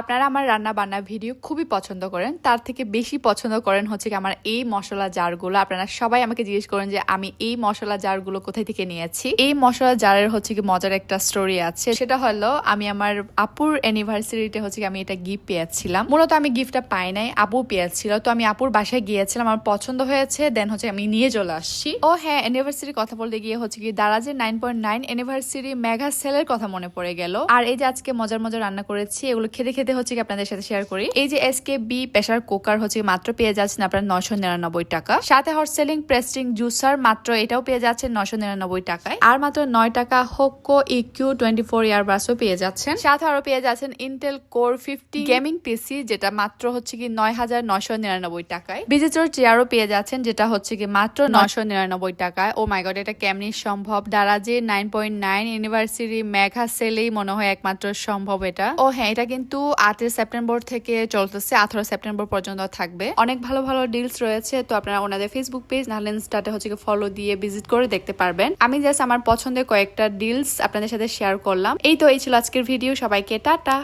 আপনারা আমার রান্না বান্না ভিডিও খুবই পছন্দ করেন, তার থেকে বেশি পছন্দ করেন হচ্ছে কি আমার এই মশলা জারগুলো। আপনারা সবাই আমাকে জিজ্ঞেস করেন যে আমি এই মশলা জারগুলো কোথায় থেকে নিয়েছি। এই মশলা জারের হচ্ছে কি মজার একটা স্টোরি আছে, সেটা হলো আমি আমার আপুর অ্যানিভার্সারিতে হচ্ছে আমি এটা গিফট পেয়েছিলাম। মূলত আমি গিফটটা পাই নাই আপু পেয়েছিল। তো আমি আপুর বাসায় গিয়েছিলাম, আমার পছন্দ হয়েছে দেন হচ্ছে আমি নিয়ে চলে আসছি। ও হ্যাঁ অ্যানিভার্সারি কথা বলতে গিয়ে হচ্ছে কি দারাজের nine point nine anniversary mega সেলের কথা মনে পড়ে গেল। আর এই যে আজকে মজার মজার রান্না করেছি, এগুলো খেতে খেতে হচ্ছে কি আপনাদের সাথে শেয়ার করি। এই যে S K B pressure cooker হচ্ছে মাত্র পেয়ে যাচ্ছেন আপনার নশো নিরানব্বই টাকা। সাথে হট সেলিং প্রেস্টিং জুসার মাত্র এটাও পেয়ে যাচ্ছেন নশো নিরানব্বই টাকায়। আর মাত্র নয় টাকা Hoco EQ twenty four ear বাসও পেয়ে যাচ্ছেন। সাথে আরও পেয়ে যাচ্ছেন Intel core fifty gaming PC যেটা মাত্র হচ্ছে কি নয় হাজার নশো নিরানব্বই টাকায়। ভিজিটর চেয়ারও পেয়ে যাচ্ছেন যেটা হচ্ছে কি মাত্র নশো নিরানব্বই টাকায়। ও মাই গড এটা কেমনি সম্ভব? দারাজে nine point nine university mega সেলেই মনে হয় একমাত্র সম্ভব এটা। ও হ্যাঁ এটা কিন্তু আটই সেপ্টেম্বর থেকে চলতেছে, আঠারো সেপ্টেম্বর পর্যন্ত থাকবে। অনেক ভালো ভালো ডিলস রয়েছে, তো আপনারা ওনাদের ফেসবুক পেজ নাহলে ইনস্টাতে হচ্ছে ফলো দিয়ে ভিজিট করে দেখতে পারবেন। আমি জাস্ট আমার পছন্দের কয়েকটা ডিলস আপনাদের সাথে শেয়ার করলাম। এই তো, এই ছিল আজকের ভিডিও সবাইকে টাটা।